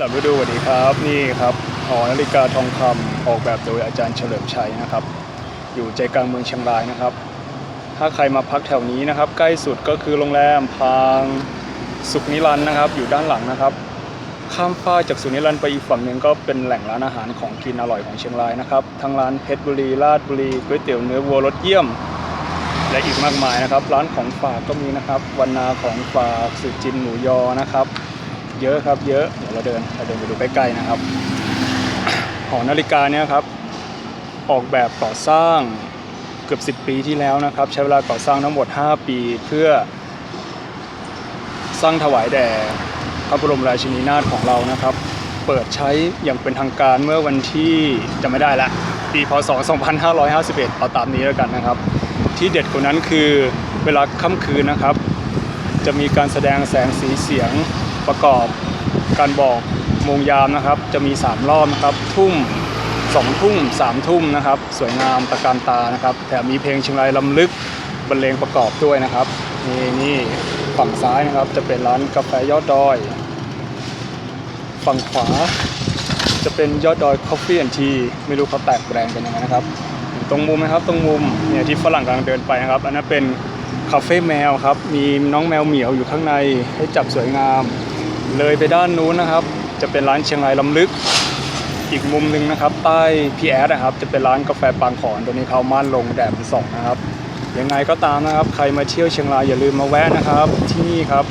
สามฤดูสวัสดีครับนี่ครับหอนาฬิกาทองคำออกแบบโดยอาจารย์เฉลิมชัยนะครับ อยู่ใจกลางเมืองเชียงรายนะครับ ถ้าใครมาพักแถวนี้นะครับ ใกล้สุดก็คือโรงแรมพางสุขนิรันด์นะครับ อยู่ด้านหลังนะครับ ข้ามฟ้าจากสุขนิรันด์ไปอีกฝั่งหนึ่งก็เป็นแหล่งร้านอาหารของกินอร่อยของเชียงรายนะครับทั้งร้านเพชรบุรีลาดบุรีก๋วยเตี๋ยวเนื้อวัวรสเยี่ยม และอีกมากมายนะครับ ร้านของฝากก็มีนะครับวันนาของฝากสุจินหมูยอนะครับ เยอะครับเยอะเดี๋ยวเราเดินเราเดินไปดูใกล้ๆนะครับ หอนาฬิกาเนี่ยครับ ออกแบบก่อสร้างเกือบ 10 ปีที่แล้วนะครับ ใช้เวลาก่อสร้างทั้งหมด 5 ปีเพื่อ สร้างถวายแด่พระบรมราชินีนาถของเรานะครับ เปิดใช้อย่างเป็นทางการเมื่อวันที่จะไม่ได้ละ ปีพศ 2551เอาตามนี้แล้วกันนะครับ ที่เด็ดกว่านั้นคือเวลาค่ำคืนนะครับ จะมีการแสดงแสงสีเสียง ประกอบการบอกโมงยามนะครับ จะมี 3 รอบนะครับ ทุ่ม2ทุ่ม3ทุ่มนะครับ สวยงามตะการตานะครับแถมมีเพลงเชียงรายลำลึกบรรเลงประกอบด้วยนะครับนี่นี่ฝั่งซ้ายนะครับจะเป็นร้านกาแฟยอดดอย ฝั่งขวา จะเป็นยอดดอย Coffee and Tea ไม่รู้เขาแตกแบรนด์กันยังไงนะครับ ตรงมุมนะครับตรงมุมเนี่ยที่ฝรั่งกำลังเดินไปนะครับ อันนั้นเป็นคาเฟ่แมวครับ มีน้องแมวเหมียวอยู่ข้างในให้จับสวยงาม เลยไปด้านนู้นนะครับ จะเป็นร้านเชียงรายลำลึก อีกมุมหนึ่งนะครับ ใต้พีแอดนะครับ จะเป็นร้านกาแฟปางขอนตัวนี้เขาม่านลงแดดมันส่องนะครับยังไงก็ตามนะครับ ใครมาเที่ยวเชียงรายอย่าลืมมาแวะนะครับ ที่นี่ครับ